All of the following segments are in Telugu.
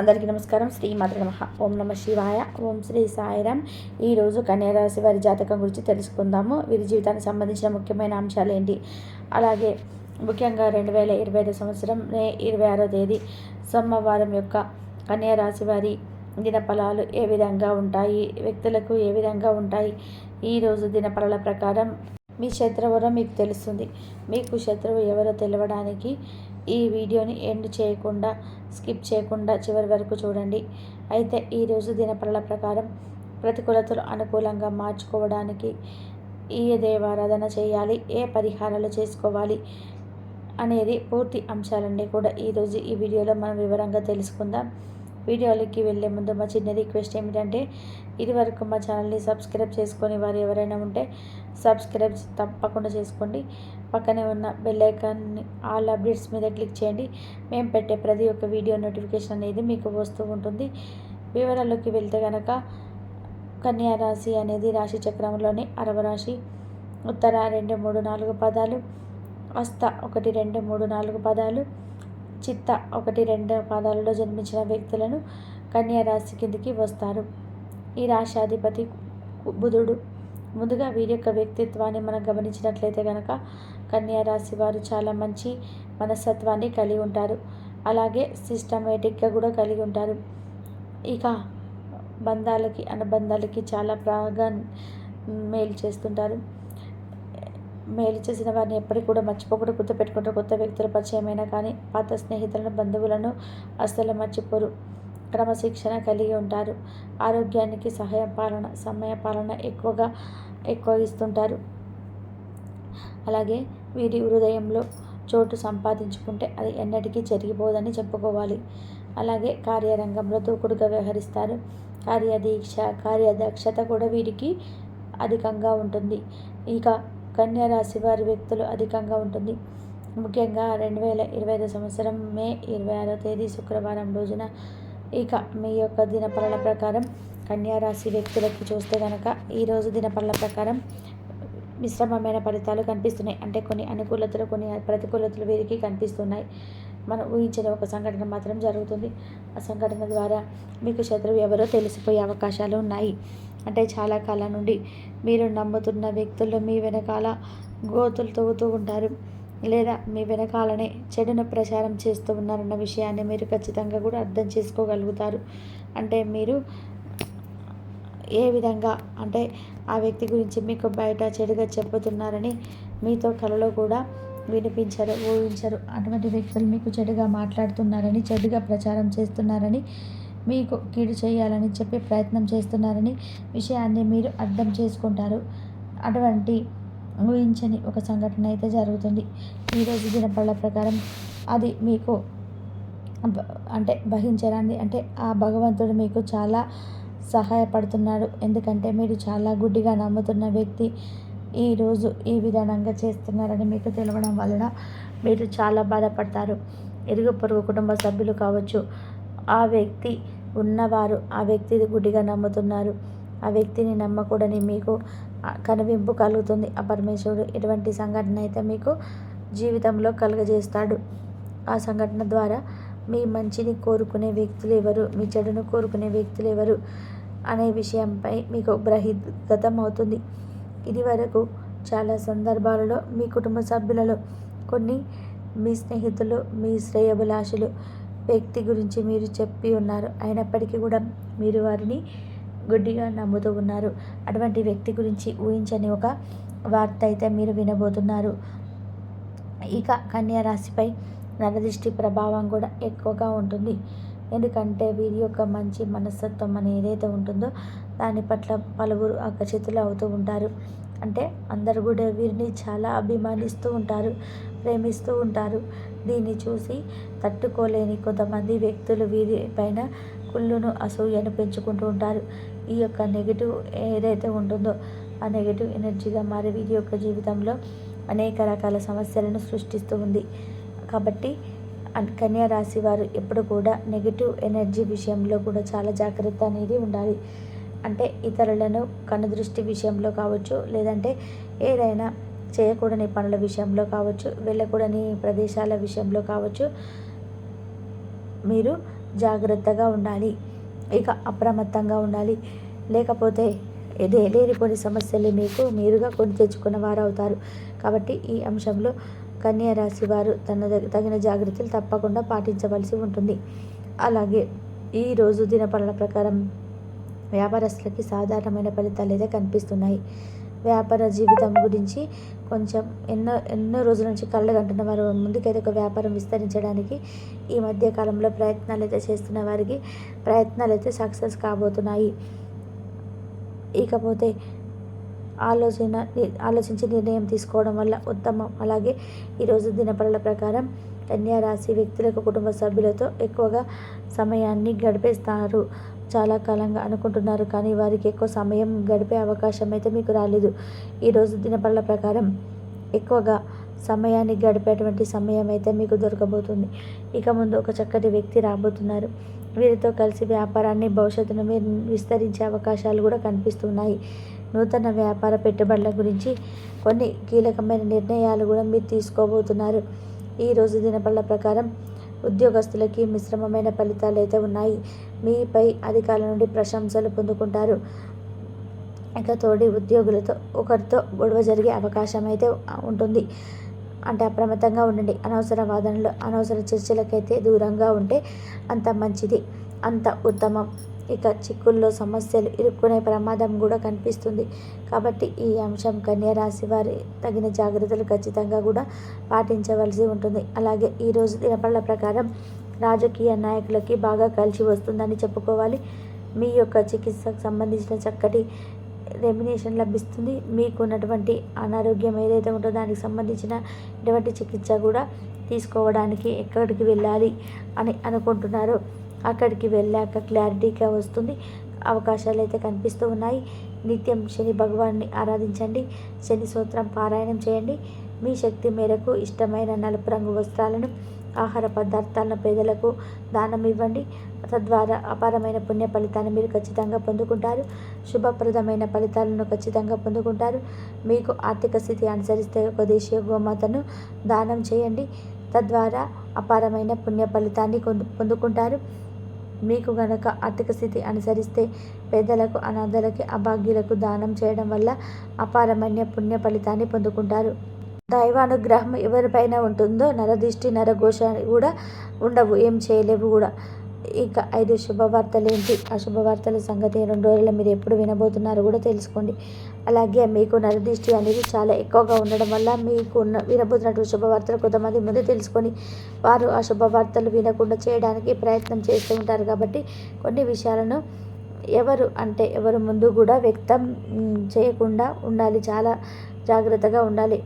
అందరికీ నమస్కారం. శ్రీ మాతృ నమ. ఓం నమ శివాయ. ఓం శ్రీ సాయిరామ్ ఈరోజు కన్యారాశి వారి జాతకం గురించి తెలుసుకుందాము. వీరి జీవితానికి సంబంధించిన ముఖ్యమైన అంశాలు ఏంటి? అలాగే ముఖ్యంగా రెండు వేల ఇరవై ఐదు సంవత్సరం మే ఇరవై ఆరో తేదీ సోమవారం యొక్క కన్యారాశి వారి దినఫలాలు ఏ విధంగా ఉంటాయి? వ్యక్తులకు ఏ విధంగా ఉంటాయి? ఈరోజు దినఫలాల ప్రకారం మీ శత్రువు మీకు తెలుస్తుంది. మీకు శత్రువు ఎవరో తెలవడానికి ఈ వీడియోని ఎండ్ చేయకుండా స్కిప్ చేయకుండా చివరి వరకు చూడండి. అయితే ఈరోజు దినపరల ప్రకారం ప్రతికూలతలు అనుకూలంగా మార్చుకోవడానికి ఏ దేవారాధన చేయాలి ఏ పరిహారాలు చేసుకోవాలి అనేది పూర్తి అంశాలన్నీ కూడా ఈరోజు ఈ వీడియోలో మనం వివరంగా తెలుసుకుందాం. వీడియోలకి వెళ్ళే ముందు మా చిన్న రిక్వెస్ట్ ఏమిటంటే ఇదివరకు మా ఛానల్ని సబ్స్క్రైబ్ చేసుకొని వారు ఎవరైనా ఉంటే సబ్స్క్రైబ్ తప్పకుండా చేసుకోండి. పక్కనే ఉన్న బెల్ ఐకాన్ని ఆల్ అప్డేట్స్ మీద క్లిక్ చేయండి. మేము పెట్టే ప్రతి ఒక్క వీడియో నోటిఫికేషన్ అనేది మీకు వస్తూ ఉంటుంది. వివరాల్లోకి వెళ్తే కనుక కన్యా రాశి అనేది రాశి చక్రంలోని అరవ రాశి. ఉత్తర రెండు మూడు నాలుగు పదాలు హస్త ఒకటి రెండు మూడు నాలుగు పదాలు చిత్త ఒకటి రెండు పాదాలలో జన్మించిన వ్యక్తులను కన్యారాశి కిందికి వస్తారు. ఈ రాశాధిపతి బుధుడు. ముందుగా వీరి యొక్క వ్యక్తిత్వాన్ని మనం గమనించినట్లయితే కనుక కన్యారాశి వారు చాలా మంచి మనస్తత్వాన్ని కలిగి ఉంటారు. అలాగే సిస్టమేటిక్గా కూడా కలిగి ఉంటారు. ఇక బంధాలకి అనుబంధాలకి చాలా బాగా మేలు చేస్తుంటారు. మేలు చేసిన వారిని ఎప్పటికీ కూడా మర్చిపోకుండా గుర్తుపెట్టుకుంటారు కొత్త వ్యక్తుల పరిచయమైనా కానీ పాత స్నేహితులను బంధువులను అస్సలు మర్చిపోరు. క్రమశిక్షణ కలిగి ఉంటారు. ఆరోగ్యానికి సహాయ పాలన సమయ పాలన ఎక్కువగా ఎక్కువ ఇస్తుంటారు అలాగే వీరి హృదయంలో చోటు సంపాదించుకుంటే అది ఎన్నటికీ జరిగిపోదని చెప్పుకోవాలి. అలాగే కార్యరంగంలో దూకుడుగా వ్యవహరిస్తారు. కార్యదీక్ష కార్యదక్షత కూడా వీరికి అధికంగా ఉంటుంది. ఇక కన్యా రాశి వారి వ్యక్తులు అధికంగా ఉంటుంది. ముఖ్యంగా రెండు వేల ఇరవై ఐదు సంవత్సరం మే ఇరవై ఆరో తేదీ శుక్రవారం రోజున ఇక మీ యొక్క దినపరల ప్రకారం కన్యా రాశి వ్యక్తులకి చూస్తే కనుక ఈరోజు దినపరల ప్రకారం మిశ్రమమైన ఫలితాలు కనిపిస్తున్నాయి. అంటే కొన్ని అనుకూలతలు కొన్ని ప్రతికూలతలు వీరికి కనిపిస్తున్నాయి. మనం ఊహించిన ఒక సంఘటన మాత్రం జరుగుతుంది. ఆ సంఘటన ద్వారా మీకు శత్రువు ఎవరో తెలిసిపోయే అవకాశాలు ఉన్నాయి. అంటే చాలా కాలం నుండి మీరు నమ్ముతున్న వ్యక్తులు మీ వెనకాల గోతులు తవ్వుతూ ఉంటారు. లేదా మీ వెనకాలనే చెడును ప్రచారం చేస్తూ ఉన్నారన్న విషయాన్ని మీరు ఖచ్చితంగా కూడా అర్థం చేసుకోగలుగుతారు. అంటే మీరు ఏ విధంగా అంటే ఆ వ్యక్తి గురించి మీకు బయట చెడుగా చెప్పుతున్నారని మీతో కలలో కూడా వినిపించరు ఊహించరు. అటువంటి వ్యక్తులు మీకు చెడుగా మాట్లాడుతున్నారని చెడుగా ప్రచారం చేస్తున్నారని మీకు కీడు చేయాలని చెప్పి ప్రయత్నం చేస్తున్నారని విషయాన్ని మీరు అర్థం చేసుకుంటారు. అటువంటి ఊహించని ఒక సంఘటన అయితే జరుగుతుంది. ఈరోజు దినపళ్ళ ప్రకారం అది మీకు అంటే భరించరాన్ని అంటే ఆ భగవంతుడు మీకు చాలా సహాయపడుతున్నాడు. ఎందుకంటే మీరు చాలా గుడ్డిగా నమ్ముతున్న వ్యక్తి ఈరోజు ఈ విధానంగా చేస్తున్నారని మీకు తెలవడం వలన మీరు చాలా బాధపడతారు. ఇరుగు పొరుగు కుటుంబ సభ్యులు కావచ్చు ఆ వ్యక్తి ఉన్నవారు ఆ వ్యక్తిని గుడ్డిగా నమ్ముతున్నారు. ఆ వ్యక్తిని నమ్మకూడని మీకు కనువింపు కలుగుతుంది. ఆ పరమేశ్వరుడు ఇటువంటి సంఘటన అయితే మీకు జీవితంలో కలుగజేస్తాడు. ఆ సంఘటన ద్వారా మీ మంచిని కోరుకునే వ్యక్తులు ఎవరు? మీ చెడును కోరుకునే వ్యక్తులు ఎవరు? అనే విషయంపై మీకు బహిర్గతం అవుతుంది. ఇది వరకు చాలా సందర్భాలలో మీ కుటుంబ సభ్యులలో కొన్ని మీ స్నేహితులు మీ శ్రేయభిలాషులు వ్యక్తి గురించి మీరు చెప్పి ఉన్నారు. అయినప్పటికీ కూడా మీరు వారిని గుడ్డిగా నమ్ముతూ ఉన్నారు. అటువంటి వ్యక్తి గురించి ఊహించని ఒక వార్త అయితే మీరు వినబోతున్నారు. ఇక కన్యా రాశిపై నరదృష్టి ప్రభావం కూడా ఎక్కువగా ఉంటుంది. ఎందుకంటే వీరి యొక్క మంచి మనస్తత్వం అని ఏదైతే ఉంటుందో దాని పట్ల పలువురు ఆకర్షితులు అవుతూ ఉంటారు. అంటే అందరు కూడా వీరిని చాలా అభిమానిస్తూ ఉంటారు. ప్రేమిస్తూ ఉంటారు. దీన్ని చూసి తట్టుకోలేని కొంతమంది వ్యక్తులు వీరి పైన కుళ్ళును అసూయను పెంచుకుంటూ ఉంటారు. ఈ యొక్క నెగిటివ్ ఏదైతే ఉంటుందో ఆ నెగిటివ్ ఎనర్జీగా మారి వీరి యొక్క జీవితంలో అనేక రకాల సమస్యలను సృష్టిస్తూ ఉంది. కాబట్టి కన్యా రాశి వారు ఎప్పుడు కూడా నెగిటివ్ ఎనర్జీ విషయంలో కూడా చాలా జాగ్రత్త అనేది ఉండాలి. అంటే ఇతరులను కనుదృష్టి విషయంలో కావచ్చు లేదంటే ఏదైనా చేయకూడని పనుల విషయంలో కావచ్చు వెళ్ళకూడని ప్రదేశాల విషయంలో కావచ్చు మీరు జాగ్రత్తగా ఉండాలి. ఇక అప్రమత్తంగా ఉండాలి. లేకపోతే ఇదే లేని కొన్ని సమస్యలు మీకు మీరుగా కొని తెచ్చుకున్న వారు అవుతారు కాబట్టి ఈ అంశంలో కన్యా రాశి వారు తన తగిన జాగ్రత్తలు తప్పకుండా పాటించవలసి ఉంటుంది. అలాగే ఈరోజు దినపనుల ప్రకారం వ్యాపారస్తులకి సాధారణమైన ఫలితాలు అయితే కనిపిస్తున్నాయి. వ్యాపార జీవితం గురించి కొంచెం ఎన్నో ఎన్నో రోజుల నుంచి కళ్ళు కంటున్న వారు ముందుకైతే ఒక వ్యాపారం విస్తరించడానికి ఈ మధ్య కాలంలో ప్రయత్నాలు అయితే చేస్తున్న వారికి ప్రయత్నాలు అయితే సక్సెస్ కాబోతున్నాయి. ఇకపోతే ఆలోచన ఆలోచించి నిర్ణయం తీసుకోవడం వల్ల ఉత్తమం. అలాగే ఈరోజు దినపరల ప్రకారం కన్యా రాశి వ్యక్తులకు కుటుంబ సభ్యులతో ఎక్కువగా సమయాన్ని గడిపేస్తారు. చాలా కాలంగా అనుకుంటున్నారు కానీ వారికి ఎక్కువ సమయం గడిపే అవకాశం అయితే మీకు రాలేదు. ఈరోజు దినపరల ప్రకారం ఎక్కువగా సమయాన్ని గడిపేటువంటి సమయం అయితే మీకు దొరకబోతుంది. ఇక ముందు ఒక చక్కటి వ్యక్తి రాబోతున్నారు. వీరితో కలిసి వ్యాపారాన్ని భవిష్యత్తును మీరు విస్తరించే అవకాశాలు కూడా కనిపిస్తున్నాయి. నూతన వ్యాపార పెట్టుబడుల గురించి కొన్ని కీలకమైన నిర్ణయాలు కూడా మీరు తీసుకోబోతున్నారు. ఈరోజు దినపళ్ళ ప్రకారం ఉద్యోగస్తులకి మిశ్రమమైన ఫలితాలు అయితే ఉన్నాయి. మీపై అధికారుల నుండి ప్రశంసలు పొందుకుంటారు. ఇక తోడి ఉద్యోగులతో ఒకరితో గొడవ జరిగే అవకాశం అయితే ఉంటుంది. అంటే అప్రమత్తంగా ఉండండి. అనవసర వాదనలు అనవసర చర్చలకైతే దూరంగా ఉంటే అంత మంచిది. అంత ఉత్తమం. ఇక చిక్కుల్లో సమస్యలు ఇరుక్కునే ప్రమాదం కూడా కనిపిస్తుంది. కాబట్టి ఈ అంశం కన్యా రాశి వారి తగిన జాగ్రత్తలు ఖచ్చితంగా కూడా పాటించవలసి ఉంటుంది. అలాగే ఈరోజు దినపళ్ళ ప్రకారం రాజకీయ నాయకులకి బాగా కలిసి వస్తుందని చెప్పుకోవాలి. మీ యొక్క చికిత్సకు సంబంధించిన చక్కటి రెమినేషన్ లభిస్తుంది. మీకున్నటువంటి అనారోగ్యం ఏదైతే ఉంటుందో దానికి సంబంధించిన ఎటువంటి చికిత్స కూడా తీసుకోవడానికి ఎక్కడికి వెళ్ళాలి అని అనుకుంటున్నారు. అక్కడికి వెళ్ళాక క్లారిటీగా వస్తుంది. అవకాశాలు అయితే కనిపిస్తూ ఉన్నాయి. నిత్యం శని భగవాన్ని ఆరాధించండి. శని సూత్రం పారాయణం చేయండి. మీ శక్తి మేరకు ఇష్టమైన నలుపు రంగు వస్త్రాలను ఆహార పదార్థాలను పేదలకు దానం ఇవ్వండి. తద్వారా అపారమైన పుణ్య ఫలితాన్ని మీరు ఖచ్చితంగా పొందుకుంటారు. శుభప్రదమైన ఫలితాలను ఖచ్చితంగా పొందుకుంటారు. మీకు ఆర్థిక స్థితి అనుసరిస్తే ఒక దేశీయ గోమాతను దానం చేయండి. తద్వారా అపారమైన పుణ్య ఫలితాన్ని పొందుకుంటారు. మీకు గనక ఆర్థిక స్థితి అనుసరిస్తే పేదలకు అనాథలకి అభాగ్యులకు దానం చేయడం వల్ల అపారమైన పుణ్య ఫలితాన్ని పొందుకుంటారు. దైవానుగ్రహం ఎవరిపైన ఉంటుందో నరదిష్టి నరఘోష కూడా ఉండవు. ఏం చేయలేవు కూడా. ఇక ఐదు శుభవార్తలు ఏంటి? ఆ శుభవార్తల సంగతి రెండు రోజుల్లో మీరు ఎప్పుడు వినబోతున్నారో కూడా తెలుసుకోండి. అలాగే మీకు నరదిష్టి అనేది చాలా ఎక్కువగా ఉండడం వల్ల మీకు ఉన్న వినబోతున్నటువంటి శుభవార్తలు కొంతమంది ముందు తెలుసుకొని వారు ఆ శుభవార్తలు వినకుండా చేయడానికి ప్రయత్నం చేస్తూ ఉంటారు కాబట్టి కొన్ని విషయాలను ఎవరు అంటే ఎవరు ముందు కూడా వ్యక్తం చేయకుండా ఉండాలి. చాలా జాగ్రత్తగా ఉండాలి.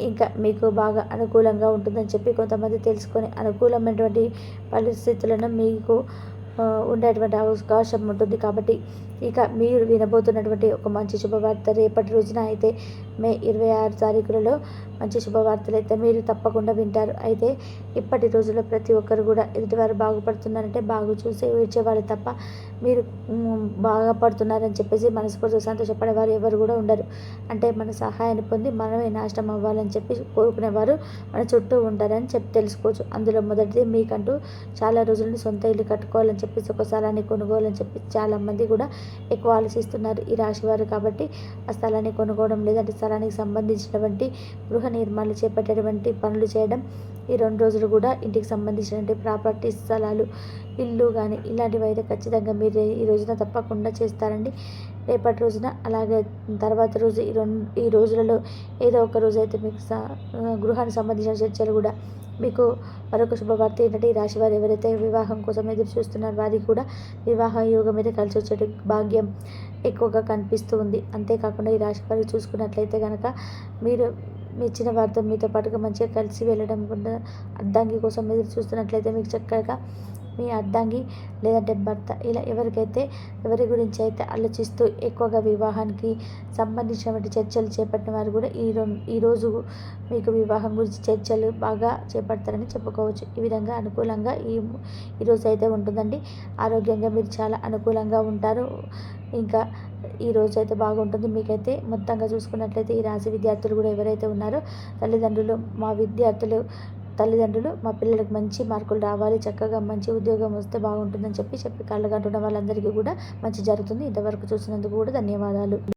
ఇంకా మీకు బాగా అనుకూలంగా ఉంటుందని చెప్పి కొంతమంది తెలుసుకొని అనుకూలమైనటువంటి పరిస్థితులను మీకు ఉండేటువంటి అవకాశం ఉంటుంది కాబట్టి ఇక మీరు వినబోతున్నటువంటి ఒక మంచి శుభవార్త రేపటి రోజున అయితే మే ఇరవై ఆరు తారీఖులలో మంచి శుభవార్తలు అయితే మీరు తప్పకుండా వింటారు. అయితే ఇప్పటి రోజుల్లో ప్రతి ఒక్కరు కూడా ఎదుటివారు బాగుపడుతున్నారంటే బాగు చూసి ఏడ్చేవారు తప్ప మీరు బాగా పడుతున్నారని చెప్పేసి మనస్ఫూర్తి సంతోషపడేవారు ఎవరు కూడా ఉండరు. అంటే మన సహాయాన్ని పొంది మనమే నాశనం అవ్వాలని చెప్పి కోరుకునేవారు మన చుట్టూ ఉంటారని చెప్పి తెలుసుకోవచ్చు. అందులో మొదటిది మీకంటూ చాలా రోజులని సొంత ఇల్లు కట్టుకోవాలని చెప్పేసి ఒక స్థలాన్ని కొనుగోలని చెప్పి చాలామంది కూడా ఎక్కువ ఆలోచిస్తున్నారు ఈ రాశివారు కాబట్టి ఆ స్థలాన్ని కొనుక్కోవడం లేదంటే స్థలానికి సంబంధించినటువంటి గృహ నిర్మాణాలు చేపట్టేటువంటి పనులు చేయడం ఈ రెండు రోజులు కూడా ఇంటికి సంబంధించినటువంటి ప్రాపర్టీ స్థలాలు ఇల్లు కానీ ఇలాంటివి అయితే ఖచ్చితంగా మీరు ఈ రోజున తప్పకుండా చేస్తారండి. రేపటి రోజున అలాగే తర్వాత రోజు ఈ రెండు ఈ రోజులలో ఏదో ఒక రోజు అయితే మీకు గృహానికి సంబంధించిన చర్చలు కూడా మీకు మరొక శుభవార్త ఏంటంటే ఈ రాశి వారు ఎవరైతే వివాహం కోసం ఎదురు చూస్తున్నారో వారికి కూడా వివాహ యోగం మీద కలిసి వచ్చే భాగ్యం ఎక్కువగా కనిపిస్తూ ఉంది. అంతేకాకుండా ఈ రాశి వారు చూసుకున్నట్లయితే కనుక మీరు ఇచ్చిన వారితో మీతో పాటుగా మంచిగా కలిసి వెళ్ళడం కూడా అర్ధాంగి కోసం ఎదురు చూస్తున్నట్లయితే మీకు చక్కగా మీ అర్ధాంగి లేదంటే భర్త ఇలా ఎవరికైతే ఎవరి గురించి అయితే ఆలోచిస్తూ ఎక్కువగా వివాహానికి సంబంధించినటువంటి చర్చలు చేపట్టిన వారు కూడా ఈ ఈరోజు మీకు వివాహం గురించి చర్చలు బాగా చేపడతారని చెప్పుకోవచ్చు. ఈ విధంగా అనుకూలంగా ఈ ఈరోజు అయితే ఉంటుందండి. ఆరోగ్యంగా మీరు చాలా అనుకూలంగా ఉంటారు. ఇంకా ఈ రోజు అయితే బాగుంటుంది. మీకైతే మొత్తంగా చూసుకున్నట్లయితే ఈ రాశి విద్యార్థులు కూడా ఎవరైతే ఉన్నారో తల్లిదండ్రులు మా విద్యార్థులు తల్లిదండ్రులు మా పిల్లలకు మంచి మార్కులు రావాలి. చక్కగా మంచి ఉద్యోగం వస్తే బాగుంటుందని చెప్పి చెప్పి కళ్ళగంటున్న వాళ్ళందరికీ కూడా మంచి జరుగుతుంది. ఇంతవరకు చూసినందుకు కూడా ధన్యవాదాలు.